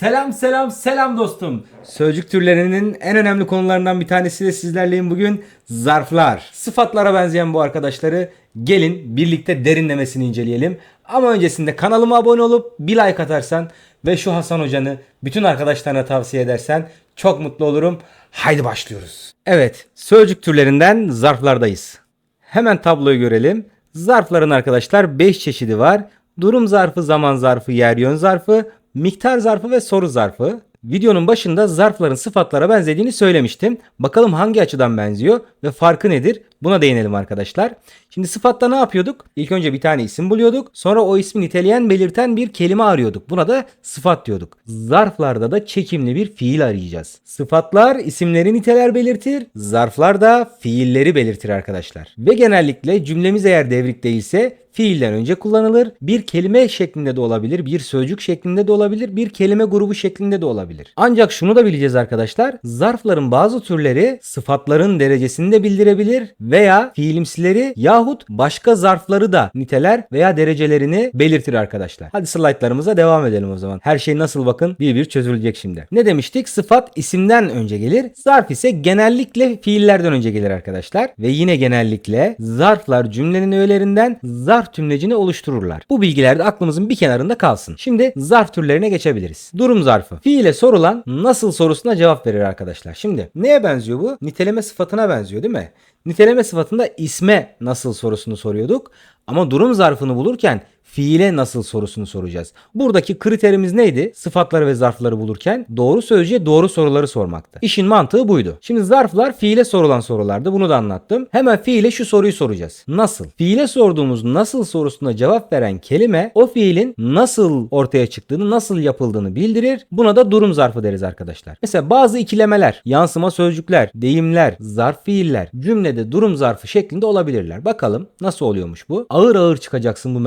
Selam selam selam dostum. Sözcük türlerinin en önemli konularından bir tanesi de sizlerleyim bugün. Zarflar. Sıfatlara benzeyen bu arkadaşları gelin birlikte derinlemesini inceleyelim. Ama öncesinde kanalıma abone olup bir like atarsan ve şu Hasan Hoca'nı bütün arkadaşlarına tavsiye edersen çok mutlu olurum. Haydi başlıyoruz. Evet, sözcük türlerinden zarflardayız. Hemen tabloyu görelim. Zarfların arkadaşlar 5 çeşidi var. Durum zarfı, zaman zarfı, yer yön zarfı, miktar zarfı ve soru zarfı. Videonun başında zarfların sıfatlara benzediğini söylemiştim. Bakalım hangi açıdan benziyor ve farkı nedir? Buna değinelim arkadaşlar. Şimdi sıfatta ne yapıyorduk? İlk önce bir tane isim buluyorduk. Sonra o ismi niteleyen, belirten bir kelime arıyorduk. Buna da sıfat diyorduk. Zarflarda da çekimli bir fiil arayacağız. Sıfatlar isimleri niteler belirtir. Zarflar da fiilleri belirtir arkadaşlar. Ve genellikle cümlemiz eğer devrik değilse fiilden önce kullanılır. Bir kelime şeklinde de olabilir, bir sözcük şeklinde de olabilir, bir kelime grubu şeklinde de olabilir. Ancak şunu da bileceğiz arkadaşlar. Zarfların bazı türleri sıfatların derecesini de bildirebilir veya fiilimsileri yahut başka zarfları da niteler veya derecelerini belirtir arkadaşlar. Hadi slaytlarımıza devam edelim o zaman. Her şey nasıl bakın bir bir çözülecek şimdi. Ne demiştik? Sıfat isimden önce gelir. Zarf ise genellikle fiillerden önce gelir arkadaşlar. Ve yine genellikle zarflar cümlenin öğelerinden zarf tümlecini oluştururlar. Bu bilgiler de aklımızın bir kenarında kalsın. Şimdi zarf türlerine geçebiliriz. Durum zarfı. Fiile sorulan nasıl sorusuna cevap verir arkadaşlar. Şimdi neye benziyor bu? Niteleme sıfatına benziyor değil mi? Niteleme sıfatında isme nasıl sorusunu soruyorduk. Ama durum zarfını bulurken fiile nasıl sorusunu soracağız. Buradaki kriterimiz neydi? Sıfatları ve zarfları bulurken doğru sözcüğe doğru soruları sormaktı. İşin mantığı buydu. Şimdi zarflar fiile sorulan sorulardı. Bunu da anlattım. Hemen fiile şu soruyu soracağız. Nasıl? Fiile sorduğumuz nasıl sorusuna cevap veren kelime o fiilin nasıl ortaya çıktığını, nasıl yapıldığını bildirir. Buna da durum zarfı deriz arkadaşlar. Mesela bazı ikilemeler, yansıma sözcükler, deyimler, zarf fiiller cümlede durum zarfı şeklinde olabilirler. Bakalım nasıl oluyormuş bu? Ağır ağır çıkacaksın bu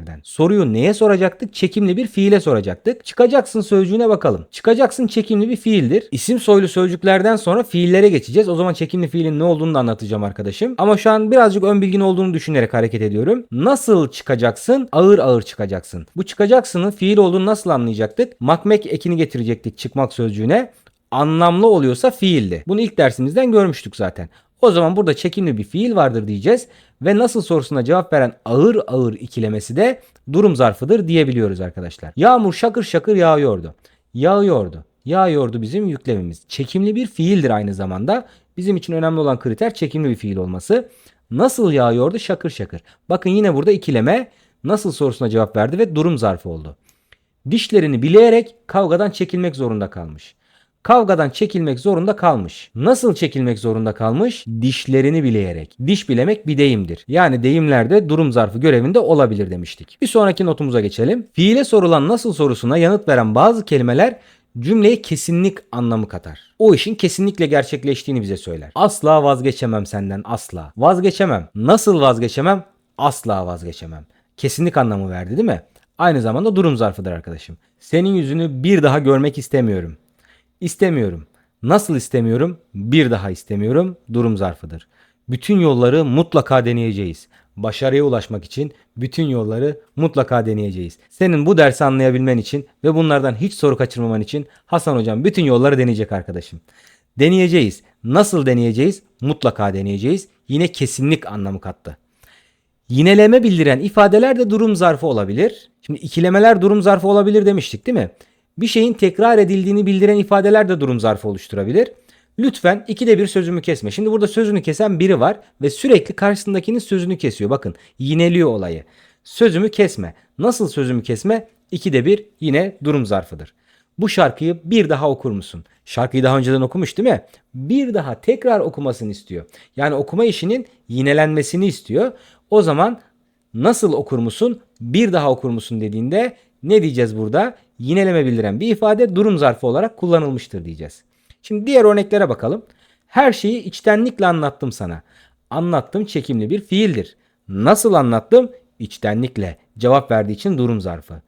merdivenlerden. Soruyu neye soracaktık? Çekimli bir fiile soracaktık. Çıkacaksın sözcüğüne bakalım. Çıkacaksın çekimli bir fiildir. İsim soylu sözcüklerden sonra fiillere geçeceğiz. O zaman çekimli fiilin ne olduğunu da anlatacağım arkadaşım. Ama şu an birazcık ön bilgin olduğunu düşünerek hareket ediyorum. Nasıl çıkacaksın? Ağır ağır çıkacaksın. Bu çıkacaksının fiil olduğunu nasıl anlayacaktık? Makmek ekini getirecektik çıkmak sözcüğüne anlamlı oluyorsa fiildi. Bunu ilk dersimizden görmüştük zaten. O zaman burada çekimli bir fiil vardır diyeceğiz ve nasıl sorusuna cevap veren ağır ağır ikilemesi de durum zarfıdır diyebiliyoruz arkadaşlar. Yağmur şakır şakır yağıyordu. Yağıyordu. Yağıyordu bizim yüklemimiz. Çekimli bir fiildir aynı zamanda. Bizim için önemli olan kriter çekimli bir fiil olması. Nasıl yağıyordu? Şakır şakır. Bakın yine burada ikileme nasıl sorusuna cevap verdi ve durum zarfı oldu. Dişlerini bileyerek kavgadan çekilmek zorunda kalmış kavgadan çekilmek zorunda kalmış. Nasıl çekilmek zorunda kalmış? Dişlerini bileyerek. Diş bilemek bir deyimdir. Yani deyimlerde durum zarfı görevinde olabilir demiştik. Bir sonraki notumuza geçelim. Fiile sorulan nasıl sorusuna yanıt veren bazı kelimeler cümleye kesinlik anlamı katar. O işin kesinlikle gerçekleştiğini bize söyler. Asla vazgeçemem senden asla. Vazgeçemem. Nasıl vazgeçemem? Asla vazgeçemem. Kesinlik anlamı verdi değil mi? Aynı zamanda durum zarfıdır arkadaşım. Senin yüzünü bir daha görmek istemiyorum. İstemiyorum. Nasıl istemiyorum? Bir daha istemiyorum. Durum zarfıdır. Bütün yolları mutlaka deneyeceğiz. Başarıya ulaşmak için bütün yolları mutlaka deneyeceğiz. Senin bu dersi anlayabilmen için ve bunlardan hiç soru kaçırmaman için Hasan hocam bütün yolları deneyecek arkadaşım. Deneyeceğiz. Nasıl deneyeceğiz? Mutlaka deneyeceğiz. Yine kesinlik anlamı kattı. Yineleme bildiren ifadeler de durum zarfı olabilir. Şimdi ikilemeler durum zarfı olabilir demiştik değil mi? Bir şeyin tekrar edildiğini bildiren ifadeler de durum zarfı oluşturabilir. Lütfen ikide bir sözümü kesme. Şimdi burada sözünü kesen biri var ve sürekli karşısındakinin sözünü kesiyor. Bakın yineliyor olayı. Sözümü kesme. Nasıl sözümü kesme? İkide bir yine durum zarfıdır. Bu şarkıyı bir daha okur musun? Şarkıyı daha önceden okumuş değil mi? Bir daha tekrar okumasını istiyor. Yani okuma işinin yinelenmesini istiyor. O zaman nasıl okur musun? Bir daha okur musun dediğinde ne diyeceğiz burada? Yineleme bildiren bir ifade durum zarfı olarak kullanılmıştır diyeceğiz. Şimdi diğer örneklere bakalım. Her şeyi içtenlikle anlattım sana. Anlattım çekimli bir fiildir. Nasıl anlattım? İçtenlikle. Cevap verdiği için durum zarfı.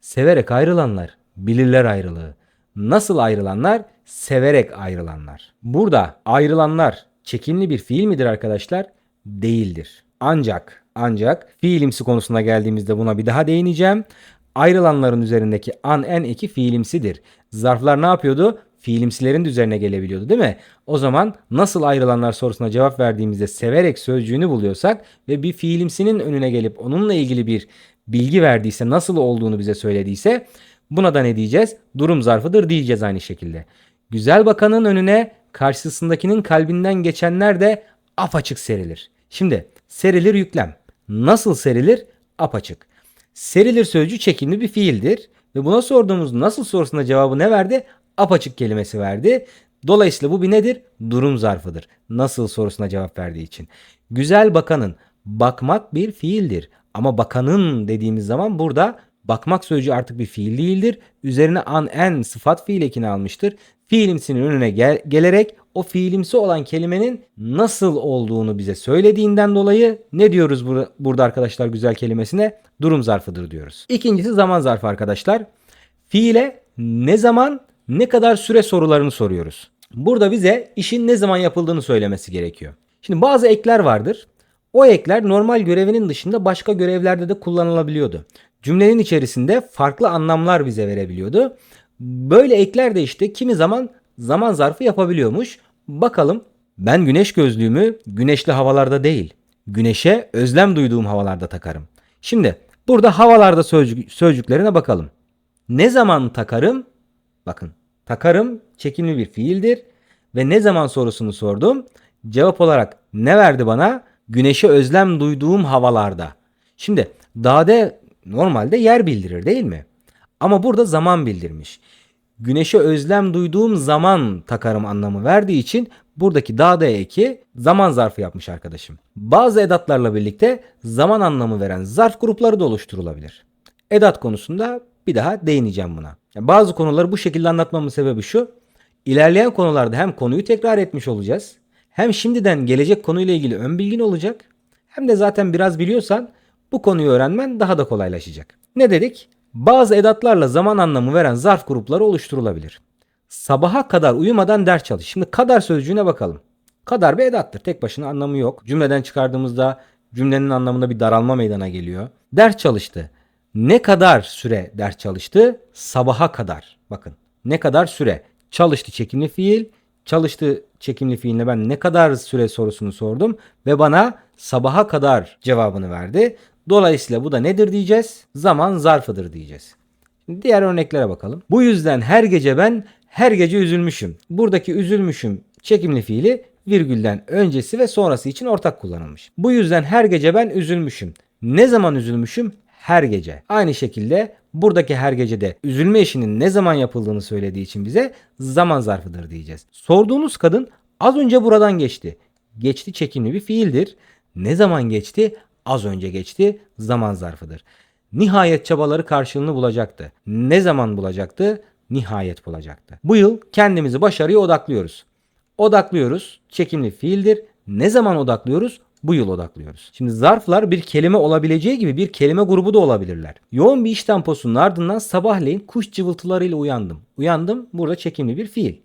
Severek ayrılanlar bilirler ayrılığı. Nasıl ayrılanlar? Severek ayrılanlar. Burada ayrılanlar çekimli bir fiil midir arkadaşlar? Değildir. Ancak ancak fiilimsi konusuna geldiğimizde buna bir daha değineceğim. Ayrılanların üzerindeki an en eki fiilimsidir. Zarflar ne yapıyordu? Fiilimsilerin de üzerine gelebiliyordu değil mi? O zaman nasıl ayrılanlar sorusuna cevap verdiğimizde severek sözcüğünü buluyorsak ve bir fiilimsinin önüne gelip onunla ilgili bir bilgi verdiyse, nasıl olduğunu bize söylediyse buna da ne diyeceğiz? Durum zarfıdır diyeceğiz aynı şekilde. Güzel bakanın önüne karşısındakinin kalbinden geçenler de apaçık serilir. Şimdi serilir yüklem. Nasıl serilir? Apaçık. Serilir sözcüğü çekimli bir fiildir ve buna sorduğumuz nasıl sorusuna cevabı ne verdi? Apaçık kelimesi verdi. Dolayısıyla bu bir nedir? Durum zarfıdır. Nasıl sorusuna cevap verdiği için. Güzel bakanın bakmak bir fiildir. Ama bakanın dediğimiz zaman burada bakmak sözcüğü artık bir fiil değildir. Üzerine an en sıfat fiil ekini almıştır. Fiilimsinin önüne gel- gelerek o fiilimsi olan kelimenin nasıl olduğunu bize söylediğinden dolayı ne diyoruz bur- burada arkadaşlar güzel kelimesine? Durum zarfıdır diyoruz. İkincisi zaman zarfı arkadaşlar. Fiile ne zaman ne kadar süre sorularını soruyoruz. Burada bize işin ne zaman yapıldığını söylemesi gerekiyor. Şimdi bazı ekler vardır. O ekler normal görevinin dışında başka görevlerde de kullanılabiliyordu. Cümlenin içerisinde farklı anlamlar bize verebiliyordu. Böyle ekler de işte kimi zaman zaman zarfı yapabiliyormuş. Bakalım ben güneş gözlüğümü güneşli havalarda değil, güneşe özlem duyduğum havalarda takarım. Şimdi burada havalarda sözcük, sözcüklerine bakalım. Ne zaman takarım? Bakın takarım çekimli bir fiildir ve ne zaman sorusunu sordum. Cevap olarak ne verdi bana? Güneşe özlem duyduğum havalarda. Şimdi dade normalde yer bildirir değil mi? Ama burada zaman bildirmiş. Güneşe özlem duyduğum zaman takarım anlamı verdiği için buradaki dağda eki zaman zarfı yapmış arkadaşım. Bazı edatlarla birlikte zaman anlamı veren zarf grupları da oluşturulabilir. Edat konusunda bir daha değineceğim buna. Bazı konuları bu şekilde anlatmamın sebebi şu. İlerleyen konularda hem konuyu tekrar etmiş olacağız. Hem şimdiden gelecek konuyla ilgili ön bilgin olacak. Hem de zaten biraz biliyorsan bu konuyu öğrenmen daha da kolaylaşacak. Ne dedik? Bazı edatlarla zaman anlamı veren zarf grupları oluşturulabilir. Sabaha kadar uyumadan ders çalış. Şimdi kadar sözcüğüne bakalım. Kadar bir edattır. Tek başına anlamı yok. Cümleden çıkardığımızda cümlenin anlamında bir daralma meydana geliyor. Ders çalıştı. Ne kadar süre ders çalıştı? Sabaha kadar. Bakın ne kadar süre? Çalıştı çekimli fiil. Çalıştı çekimli fiiline ben ne kadar süre sorusunu sordum ve bana sabaha kadar cevabını verdi. Dolayısıyla bu da nedir diyeceğiz? Zaman zarfıdır diyeceğiz. Diğer örneklere bakalım. Bu yüzden her gece ben her gece üzülmüşüm. Buradaki üzülmüşüm çekimli fiili virgülden öncesi ve sonrası için ortak kullanılmış. Bu yüzden her gece ben üzülmüşüm. Ne zaman üzülmüşüm? Her gece. Aynı şekilde buradaki her gecede üzülme işinin ne zaman yapıldığını söylediği için bize zaman zarfıdır diyeceğiz. Sorduğunuz kadın az önce buradan geçti. Geçti çekimli bir fiildir. Ne zaman geçti? Az önce geçti. Zaman zarfıdır. Nihayet çabaları karşılığını bulacaktı. Ne zaman bulacaktı? Nihayet bulacaktı. Bu yıl kendimizi başarıya odaklıyoruz. Odaklıyoruz. Çekimli fiildir. Ne zaman odaklıyoruz? Bu yıl odaklıyoruz. Şimdi zarflar bir kelime olabileceği gibi bir kelime grubu da olabilirler. Yoğun bir iş temposunun ardından sabahleyin kuş cıvıltılarıyla uyandım. Uyandım burada çekimli bir fiil.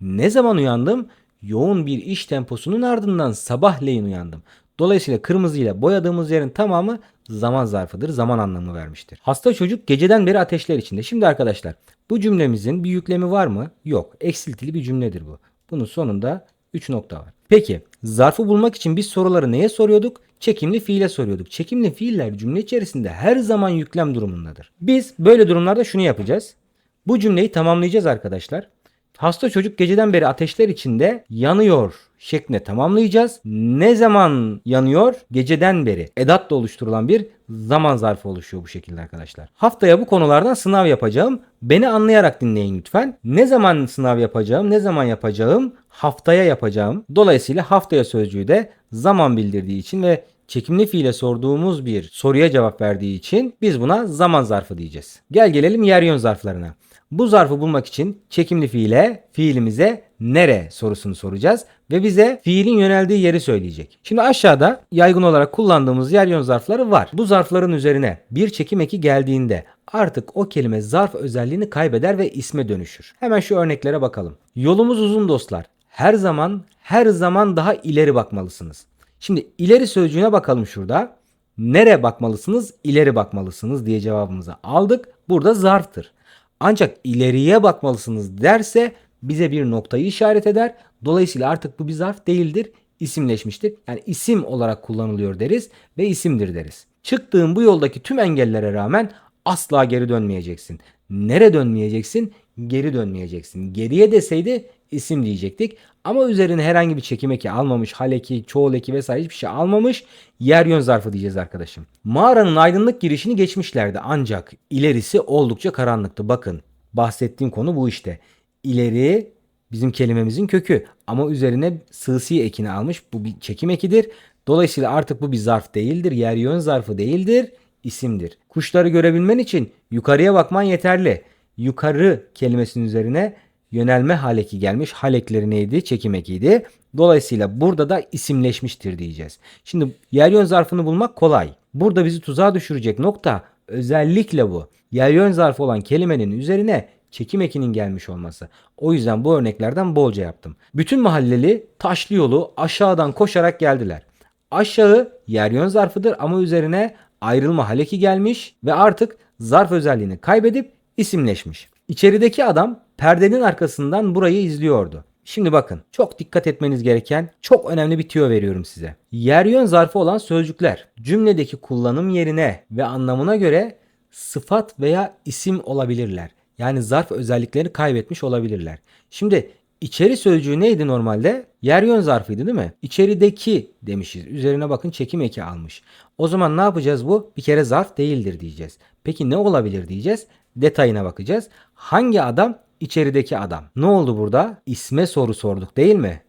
Ne zaman uyandım? Yoğun bir iş temposunun ardından sabahleyin uyandım. Dolayısıyla kırmızıyla boyadığımız yerin tamamı zaman zarfıdır. Zaman anlamı vermiştir. Hasta çocuk geceden beri ateşler içinde. Şimdi arkadaşlar bu cümlemizin bir yüklemi var mı? Yok. Eksiltili bir cümledir bu. Bunun sonunda 3 nokta var. Peki zarfı bulmak için biz soruları neye soruyorduk? Çekimli fiile soruyorduk. Çekimli fiiller cümle içerisinde her zaman yüklem durumundadır. Biz böyle durumlarda şunu yapacağız. Bu cümleyi tamamlayacağız arkadaşlar. Hasta çocuk geceden beri ateşler içinde yanıyor şeklinde tamamlayacağız. Ne zaman yanıyor? Geceden beri. Edatla oluşturulan bir zaman zarfı oluşuyor bu şekilde arkadaşlar. Haftaya bu konulardan sınav yapacağım. Beni anlayarak dinleyin lütfen. Ne zaman sınav yapacağım? Ne zaman yapacağım? Haftaya yapacağım. Dolayısıyla haftaya sözcüğü de zaman bildirdiği için ve çekimli fiile sorduğumuz bir soruya cevap verdiği için biz buna zaman zarfı diyeceğiz. Gel gelelim yer yön zarflarına. Bu zarfı bulmak için çekimli fiile, fiilimize nere sorusunu soracağız ve bize fiilin yöneldiği yeri söyleyecek. Şimdi aşağıda yaygın olarak kullandığımız yer yön zarfları var. Bu zarfların üzerine bir çekim eki geldiğinde artık o kelime zarf özelliğini kaybeder ve isme dönüşür. Hemen şu örneklere bakalım. Yolumuz uzun dostlar. Her zaman her zaman daha ileri bakmalısınız. Şimdi ileri sözcüğüne bakalım şurada. Nere bakmalısınız? İleri bakmalısınız diye cevabımızı aldık. Burada zarftır. Ancak ileriye bakmalısınız derse bize bir noktayı işaret eder. Dolayısıyla artık bu bir zarf değildir. isimleşmiştir. Yani isim olarak kullanılıyor deriz ve isimdir deriz. Çıktığın bu yoldaki tüm engellere rağmen asla geri dönmeyeceksin. Nere dönmeyeceksin? Geri dönmeyeceksin. Geriye deseydi isim diyecektik. Ama üzerine herhangi bir çekim eki almamış, hal eki, çoğul eki vesaire hiçbir şey almamış. Yer yön zarfı diyeceğiz arkadaşım. Mağaranın aydınlık girişini geçmişlerdi ancak ilerisi oldukça karanlıktı. Bakın bahsettiğim konu bu işte. İleri bizim kelimemizin kökü ama üzerine sığsi ekini almış. Bu bir çekim ekidir. Dolayısıyla artık bu bir zarf değildir. Yer yön zarfı değildir. isimdir. Kuşları görebilmen için yukarıya bakman yeterli. Yukarı kelimesinin üzerine yönelme haleki gelmiş. Halekleri neydi? Çekim ekiydi. Dolayısıyla burada da isimleşmiştir diyeceğiz. Şimdi yer yön zarfını bulmak kolay. Burada bizi tuzağa düşürecek nokta özellikle bu. Yer yön zarfı olan kelimenin üzerine çekim ekinin gelmiş olması. O yüzden bu örneklerden bolca yaptım. Bütün mahalleli taşlı yolu aşağıdan koşarak geldiler. Aşağı yer yön zarfıdır ama üzerine ayrılma haleki gelmiş ve artık zarf özelliğini kaybedip isimleşmiş. İçerideki adam perdenin arkasından burayı izliyordu. Şimdi bakın çok dikkat etmeniz gereken çok önemli bir tüyo veriyorum size. Yer yön zarfı olan sözcükler cümledeki kullanım yerine ve anlamına göre sıfat veya isim olabilirler. Yani zarf özelliklerini kaybetmiş olabilirler. Şimdi içeri sözcüğü neydi normalde? Yer yön zarfıydı değil mi? İçerideki demişiz. Üzerine bakın çekim eki almış. O zaman ne yapacağız bu? Bir kere zarf değildir diyeceğiz. Peki ne olabilir diyeceğiz? Detayına bakacağız. Hangi adam? İçerideki adam. Ne oldu burada? İsme soru sorduk değil mi?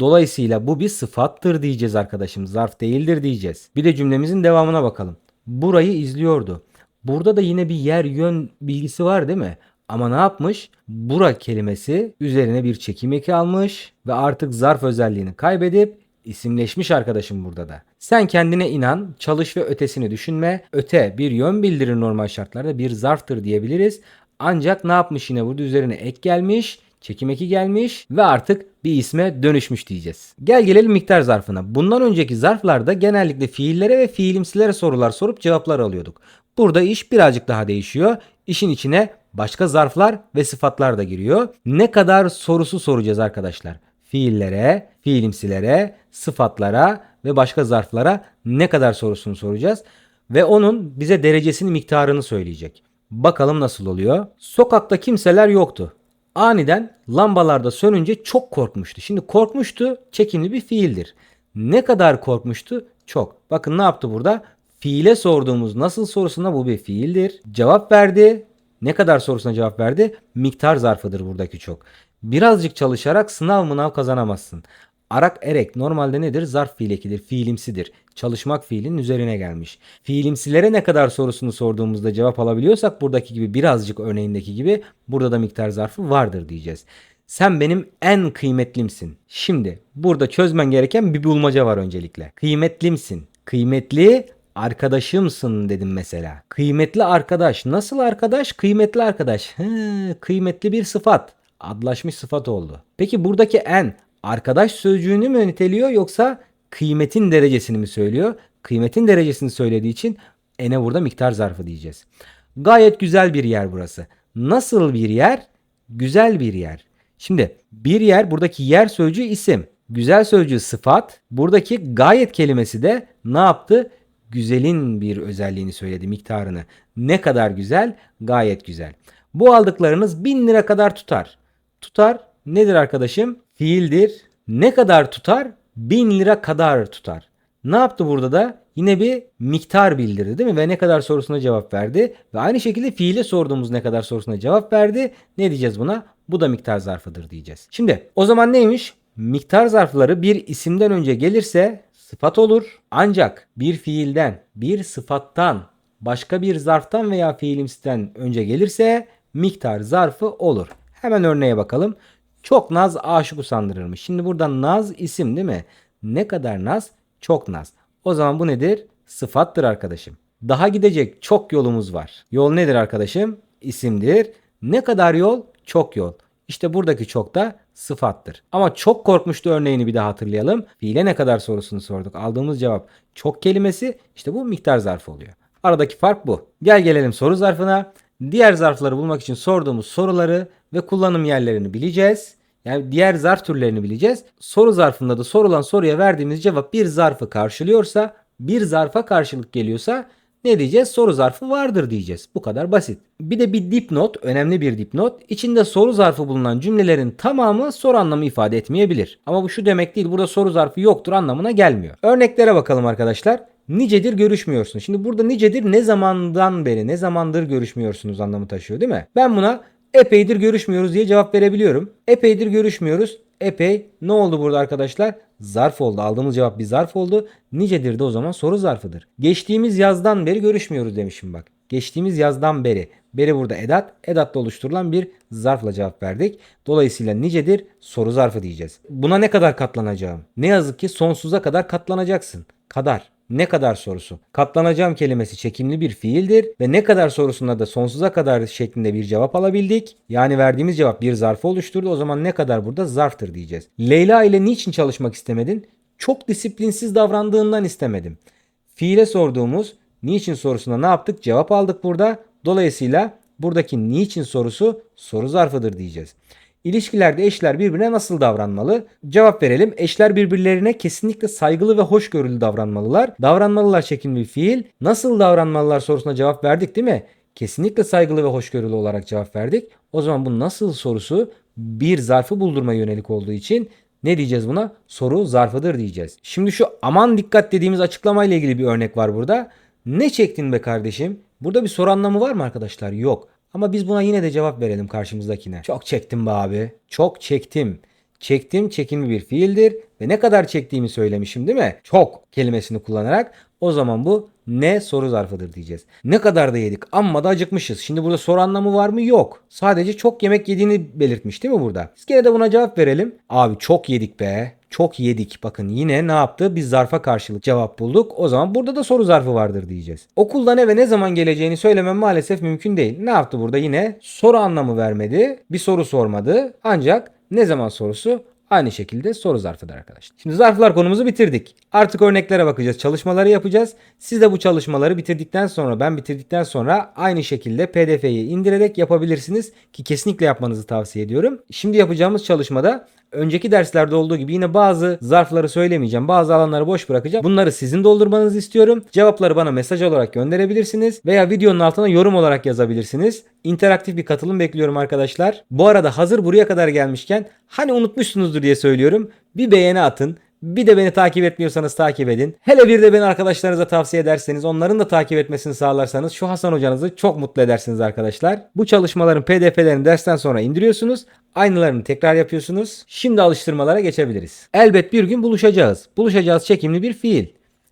Dolayısıyla bu bir sıfattır diyeceğiz arkadaşım. Zarf değildir diyeceğiz. Bir de cümlemizin devamına bakalım. Burayı izliyordu. Burada da yine bir yer yön bilgisi var değil mi? Ama ne yapmış? Bura kelimesi üzerine bir çekim eki almış ve artık zarf özelliğini kaybedip isimleşmiş arkadaşım burada da. Sen kendine inan, çalış ve ötesini düşünme. Öte bir yön bildirir normal şartlarda bir zarftır diyebiliriz. Ancak ne yapmış yine burada üzerine ek gelmiş, çekim eki gelmiş ve artık bir isme dönüşmüş diyeceğiz. Gel gelelim miktar zarfına. Bundan önceki zarflarda genellikle fiillere ve fiilimsilere sorular sorup cevaplar alıyorduk. Burada iş birazcık daha değişiyor. İşin içine başka zarflar ve sıfatlar da giriyor. Ne kadar sorusu soracağız arkadaşlar. Fiillere, fiilimsilere, sıfatlara ve başka zarflara ne kadar sorusunu soracağız. Ve onun bize derecesini miktarını söyleyecek. Bakalım nasıl oluyor. Sokakta kimseler yoktu. Aniden lambalarda sönünce çok korkmuştu. Şimdi korkmuştu çekimli bir fiildir. Ne kadar korkmuştu? Çok. Bakın ne yaptı burada? Fiile sorduğumuz nasıl sorusuna bu bir fiildir. Cevap verdi. Ne kadar sorusuna cevap verdi? Miktar zarfıdır buradaki çok. Birazcık çalışarak sınav mınav kazanamazsın. Arak erek normalde nedir? Zarf fiil ekidir, fiilimsidir. Çalışmak fiilin üzerine gelmiş. Fiilimsilere ne kadar sorusunu sorduğumuzda cevap alabiliyorsak buradaki gibi birazcık örneğindeki gibi burada da miktar zarfı vardır diyeceğiz. Sen benim en kıymetlimsin. Şimdi burada çözmen gereken bir bulmaca var öncelikle. Kıymetlimsin. Kıymetli arkadaşımsın dedim mesela. Kıymetli arkadaş. Nasıl arkadaş? Kıymetli arkadaş. He, kıymetli bir sıfat. Adlaşmış sıfat oldu. Peki buradaki en arkadaş sözcüğünü mü niteliyor yoksa kıymetin derecesini mi söylüyor? Kıymetin derecesini söylediği için ene burada miktar zarfı diyeceğiz. Gayet güzel bir yer burası. Nasıl bir yer? Güzel bir yer. Şimdi bir yer buradaki yer sözcüğü isim. Güzel sözcüğü sıfat. Buradaki gayet kelimesi de ne yaptı? Güzelin bir özelliğini söyledi miktarını. Ne kadar güzel? Gayet güzel. Bu aldıklarınız bin lira kadar tutar. Tutar nedir arkadaşım? Fiildir. Ne kadar tutar? Bin lira kadar tutar. Ne yaptı burada da? Yine bir miktar bildirdi değil mi? Ve ne kadar sorusuna cevap verdi. Ve aynı şekilde fiile sorduğumuz ne kadar sorusuna cevap verdi. Ne diyeceğiz buna? Bu da miktar zarfıdır diyeceğiz. Şimdi o zaman neymiş? Miktar zarfları bir isimden önce gelirse sıfat olur. Ancak bir fiilden, bir sıfattan, başka bir zarftan veya fiilimsiden önce gelirse miktar zarfı olur. Hemen örneğe bakalım. Çok naz aşık usandırırmış. Şimdi burada naz isim değil mi? Ne kadar naz? Çok naz. O zaman bu nedir? Sıfattır arkadaşım. Daha gidecek çok yolumuz var. Yol nedir arkadaşım? İsimdir. Ne kadar yol? Çok yol. İşte buradaki çok da sıfattır. Ama çok korkmuştu örneğini bir daha hatırlayalım. Fiile ne kadar sorusunu sorduk. Aldığımız cevap çok kelimesi işte bu miktar zarfı oluyor. Aradaki fark bu. Gel gelelim soru zarfına. Diğer zarfları bulmak için sorduğumuz soruları ve kullanım yerlerini bileceğiz. Yani diğer zarf türlerini bileceğiz. Soru zarfında da sorulan soruya verdiğimiz cevap bir zarfı karşılıyorsa, bir zarfa karşılık geliyorsa ne diyeceğiz? Soru zarfı vardır diyeceğiz. Bu kadar basit. Bir de bir dipnot, önemli bir dipnot. İçinde soru zarfı bulunan cümlelerin tamamı soru anlamı ifade etmeyebilir. Ama bu şu demek değil. Burada soru zarfı yoktur anlamına gelmiyor. Örneklere bakalım arkadaşlar. Nicedir görüşmüyorsun. Şimdi burada nicedir ne zamandan beri, ne zamandır görüşmüyorsunuz anlamı taşıyor değil mi? Ben buna epeydir görüşmüyoruz diye cevap verebiliyorum. Epeydir görüşmüyoruz. Epey ne oldu burada arkadaşlar? Zarf oldu. Aldığımız cevap bir zarf oldu. Nicedir de o zaman soru zarfıdır. Geçtiğimiz yazdan beri görüşmüyoruz demişim bak. Geçtiğimiz yazdan beri. Beri burada edat. Edatla oluşturulan bir zarfla cevap verdik. Dolayısıyla nicedir soru zarfı diyeceğiz. Buna ne kadar katlanacağım? Ne yazık ki sonsuza kadar katlanacaksın. Kadar. Ne kadar sorusu. Katlanacağım kelimesi çekimli bir fiildir ve ne kadar sorusunda da sonsuza kadar şeklinde bir cevap alabildik. Yani verdiğimiz cevap bir zarfı oluşturdu. O zaman ne kadar burada zarftır diyeceğiz. Leyla ile niçin çalışmak istemedin? Çok disiplinsiz davrandığından istemedim. Fiile sorduğumuz niçin sorusuna ne yaptık? Cevap aldık burada. Dolayısıyla buradaki niçin sorusu soru zarfıdır diyeceğiz. İlişkilerde eşler birbirine nasıl davranmalı? Cevap verelim. Eşler birbirlerine kesinlikle saygılı ve hoşgörülü davranmalılar. Davranmalılar şeklinde bir fiil. Nasıl davranmalılar sorusuna cevap verdik değil mi? Kesinlikle saygılı ve hoşgörülü olarak cevap verdik. O zaman bu nasıl sorusu bir zarfı buldurmaya yönelik olduğu için ne diyeceğiz buna? Soru zarfıdır diyeceğiz. Şimdi şu aman dikkat dediğimiz açıklamayla ilgili bir örnek var burada. Ne çektin be kardeşim? Burada bir soru anlamı var mı arkadaşlar? Yok. Ama biz buna yine de cevap verelim karşımızdakine. Çok çektim be abi. Çok çektim. Çektim çekimli bir fiildir ve ne kadar çektiğimi söylemişim değil mi? Çok kelimesini kullanarak o zaman bu ne soru zarfıdır diyeceğiz. Ne kadar da yedik amma da acıkmışız. Şimdi burada soru anlamı var mı? Yok. Sadece çok yemek yediğini belirtmiş değil mi burada? Biz gene de buna cevap verelim. Abi çok yedik be. Çok yedik. Bakın yine ne yaptı? Biz zarfa karşılık cevap bulduk. O zaman burada da soru zarfı vardır diyeceğiz. Okuldan eve ne zaman geleceğini söylemem maalesef mümkün değil. Ne yaptı burada? Yine soru anlamı vermedi. Bir soru sormadı. Ancak ne zaman sorusu Aynı şekilde soru zarfıdır arkadaşlar. Şimdi zarflar konumuzu bitirdik. Artık örneklere bakacağız. Çalışmaları yapacağız. Siz de bu çalışmaları bitirdikten sonra ben bitirdikten sonra aynı şekilde pdf'yi indirerek yapabilirsiniz. Ki kesinlikle yapmanızı tavsiye ediyorum. Şimdi yapacağımız çalışmada önceki derslerde olduğu gibi yine bazı zarfları söylemeyeceğim. Bazı alanları boş bırakacağım. Bunları sizin doldurmanızı istiyorum. Cevapları bana mesaj olarak gönderebilirsiniz veya videonun altına yorum olarak yazabilirsiniz. İnteraktif bir katılım bekliyorum arkadaşlar. Bu arada hazır buraya kadar gelmişken hani unutmuşsunuzdur diye söylüyorum. Bir beğeni atın. Bir de beni takip etmiyorsanız takip edin. Hele bir de beni arkadaşlarınıza tavsiye ederseniz onların da takip etmesini sağlarsanız şu Hasan hocanızı çok mutlu edersiniz arkadaşlar. Bu çalışmaların pdf'lerini dersten sonra indiriyorsunuz. Aynılarını tekrar yapıyorsunuz. Şimdi alıştırmalara geçebiliriz. Elbet bir gün buluşacağız. Buluşacağız çekimli bir fiil.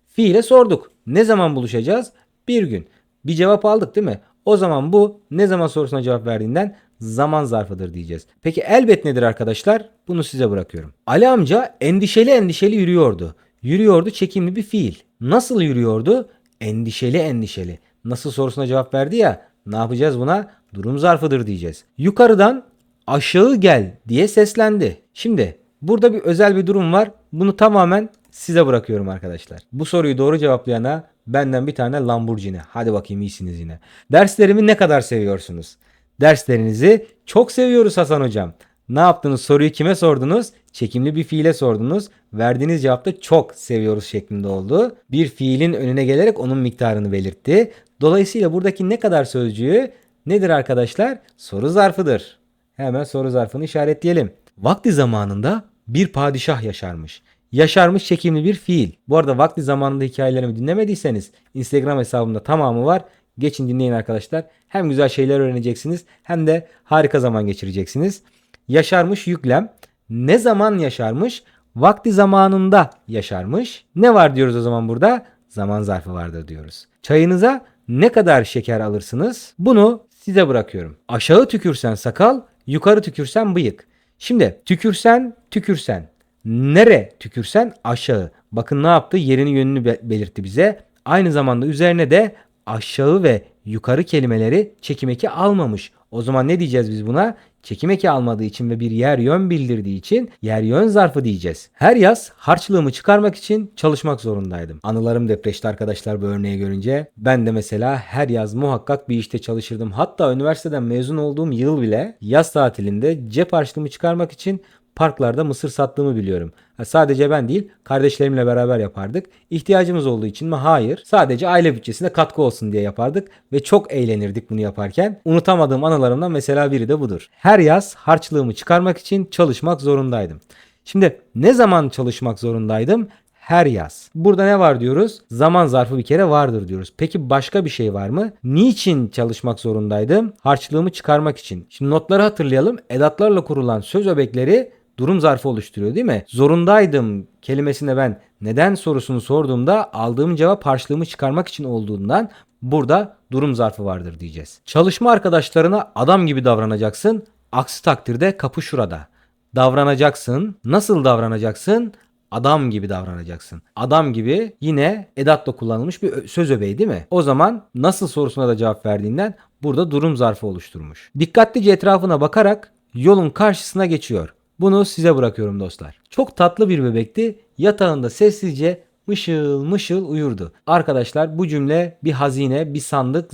Fiile sorduk. Ne zaman buluşacağız? Bir gün. Bir cevap aldık değil mi? O zaman bu ne zaman sorusuna cevap verdiğinden zaman zarfıdır diyeceğiz. Peki elbet nedir arkadaşlar? Bunu size bırakıyorum. Ali amca endişeli endişeli yürüyordu. Yürüyordu çekimli bir fiil. Nasıl yürüyordu? Endişeli endişeli. Nasıl sorusuna cevap verdi ya. Ne yapacağız buna? Durum zarfıdır diyeceğiz. Yukarıdan aşağı gel diye seslendi. Şimdi burada bir özel bir durum var. Bunu tamamen size bırakıyorum arkadaşlar. Bu soruyu doğru cevaplayana benden bir tane Lamborghini. Hadi bakayım iyisiniz yine. Derslerimi ne kadar seviyorsunuz? Derslerinizi çok seviyoruz Hasan hocam. Ne yaptınız? Soruyu kime sordunuz? Çekimli bir fiile sordunuz. Verdiğiniz cevap da çok seviyoruz şeklinde oldu. Bir fiilin önüne gelerek onun miktarını belirtti. Dolayısıyla buradaki ne kadar sözcüğü nedir arkadaşlar? Soru zarfıdır. Hemen soru zarfını işaretleyelim. Vakti zamanında bir padişah yaşarmış. Yaşarmış çekimli bir fiil. Bu arada vakti zamanında hikayelerimi dinlemediyseniz Instagram hesabımda tamamı var. Geçin dinleyin arkadaşlar. Hem güzel şeyler öğreneceksiniz hem de harika zaman geçireceksiniz. Yaşarmış yüklem. Ne zaman yaşarmış? Vakti zamanında yaşarmış. Ne var diyoruz o zaman burada? Zaman zarfı vardır diyoruz. Çayınıza ne kadar şeker alırsınız? Bunu size bırakıyorum. Aşağı tükürsen sakal, yukarı tükürsen bıyık. Şimdi tükürsen, tükürsen. Nere tükürsen aşağı. Bakın ne yaptı? Yerini yönünü be- belirtti bize. Aynı zamanda üzerine de aşağı ve yukarı kelimeleri çekim eki almamış. O zaman ne diyeceğiz biz buna? Çekim eki almadığı için ve bir yer yön bildirdiği için yer yön zarfı diyeceğiz. Her yaz harçlığımı çıkarmak için çalışmak zorundaydım. Anılarım depreşti arkadaşlar bu örneği görünce. Ben de mesela her yaz muhakkak bir işte çalışırdım. Hatta üniversiteden mezun olduğum yıl bile yaz tatilinde cep harçlığımı çıkarmak için parklarda mısır sattığımı biliyorum. Sadece ben değil kardeşlerimle beraber yapardık. İhtiyacımız olduğu için mi? Hayır. Sadece aile bütçesine katkı olsun diye yapardık ve çok eğlenirdik bunu yaparken. Unutamadığım anılarımdan mesela biri de budur. Her yaz harçlığımı çıkarmak için çalışmak zorundaydım. Şimdi ne zaman çalışmak zorundaydım? Her yaz. Burada ne var diyoruz? Zaman zarfı bir kere vardır diyoruz. Peki başka bir şey var mı? Niçin çalışmak zorundaydım? Harçlığımı çıkarmak için. Şimdi notları hatırlayalım. Edatlarla kurulan söz öbekleri durum zarfı oluşturuyor değil mi? Zorundaydım kelimesine ben neden sorusunu sorduğumda aldığım cevap harçlığımı çıkarmak için olduğundan burada durum zarfı vardır diyeceğiz. Çalışma arkadaşlarına adam gibi davranacaksın. Aksi takdirde kapı şurada. Davranacaksın. Nasıl davranacaksın? Adam gibi davranacaksın. Adam gibi yine edatla kullanılmış bir söz öbeği değil mi? O zaman nasıl sorusuna da cevap verdiğinden burada durum zarfı oluşturmuş. Dikkatlice etrafına bakarak yolun karşısına geçiyor. Bunu size bırakıyorum dostlar. Çok tatlı bir bebekti. Yatağında sessizce mışıl mışıl uyurdu. Arkadaşlar bu cümle bir hazine, bir sandık,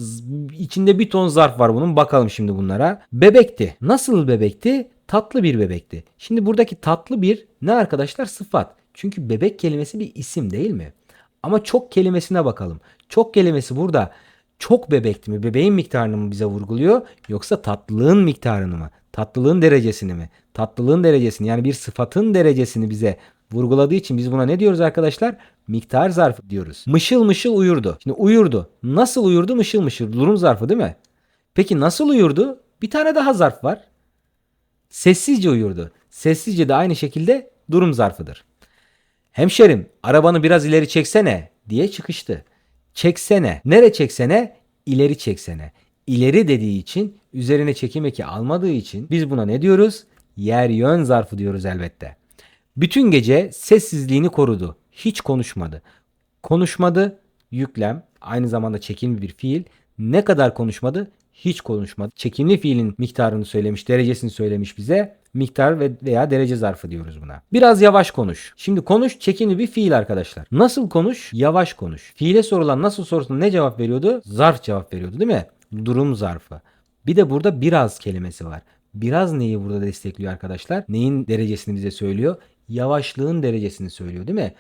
içinde bir ton zarf var bunun. Bakalım şimdi bunlara. Bebekti. Nasıl bebekti? Tatlı bir bebekti. Şimdi buradaki tatlı bir ne arkadaşlar? Sıfat. Çünkü bebek kelimesi bir isim değil mi? Ama çok kelimesine bakalım. Çok kelimesi burada çok bebekti mi? Bebeğin miktarını mı bize vurguluyor? Yoksa tatlılığın miktarını mı? Tatlılığın derecesini mi? Tatlılığın derecesini yani bir sıfatın derecesini bize vurguladığı için biz buna ne diyoruz arkadaşlar? Miktar zarfı diyoruz. Mışıl mışıl uyurdu. Şimdi uyurdu. Nasıl uyurdu? Mışıl mışıl. Durum zarfı değil mi? Peki nasıl uyurdu? Bir tane daha zarf var. Sessizce uyurdu. Sessizce de aynı şekilde durum zarfıdır. Hemşerim arabanı biraz ileri çeksene diye çıkıştı. Çeksene. Nere çeksene? İleri çeksene. İleri dediği için üzerine çekim eki almadığı için biz buna ne diyoruz? Yer yön zarfı diyoruz elbette. Bütün gece sessizliğini korudu. Hiç konuşmadı. Konuşmadı yüklem aynı zamanda çekimli bir fiil. Ne kadar konuşmadı? Hiç konuşmadı. Çekimli fiilin miktarını söylemiş, derecesini söylemiş bize. Miktar ve veya derece zarfı diyoruz buna. Biraz yavaş konuş. Şimdi konuş çekimli bir fiil arkadaşlar. Nasıl konuş? Yavaş konuş. Fiile sorulan nasıl sorusuna ne cevap veriyordu? Zarf cevap veriyordu değil mi? Durum zarfı. Bir de burada biraz kelimesi var. Biraz neyi burada destekliyor arkadaşlar? Neyin derecesini bize söylüyor? Yavaşlığın derecesini söylüyor değil mi?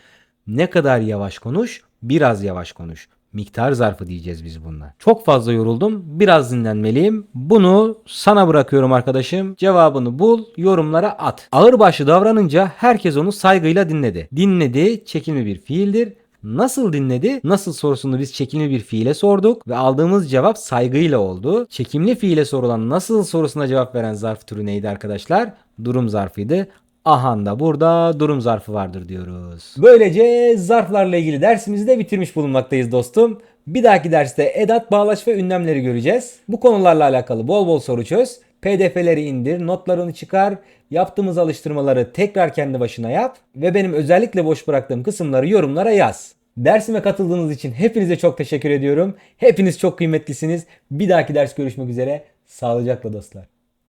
Ne kadar yavaş konuş? Biraz yavaş konuş. Miktar zarfı diyeceğiz biz bununla. Çok fazla yoruldum. Biraz dinlenmeliyim. Bunu sana bırakıyorum arkadaşım. Cevabını bul, yorumlara at. Ağırbaşlı davranınca herkes onu saygıyla dinledi. Dinledi çekimli bir fiildir. Nasıl dinledi? Nasıl sorusunu biz çekimli bir fiile sorduk ve aldığımız cevap saygıyla oldu. Çekimli fiile sorulan nasıl sorusuna cevap veren zarf türü neydi arkadaşlar? Durum zarfıydı. Ahan da burada durum zarfı vardır diyoruz. Böylece zarflarla ilgili dersimizi de bitirmiş bulunmaktayız dostum. Bir dahaki derste edat, bağlaç ve ünlemleri göreceğiz. Bu konularla alakalı bol bol soru çöz. PDF'leri indir, notlarını çıkar, yaptığımız alıştırmaları tekrar kendi başına yap ve benim özellikle boş bıraktığım kısımları yorumlara yaz. Dersime katıldığınız için hepinize çok teşekkür ediyorum. Hepiniz çok kıymetlisiniz. Bir dahaki ders görüşmek üzere. Sağlıcakla dostlar.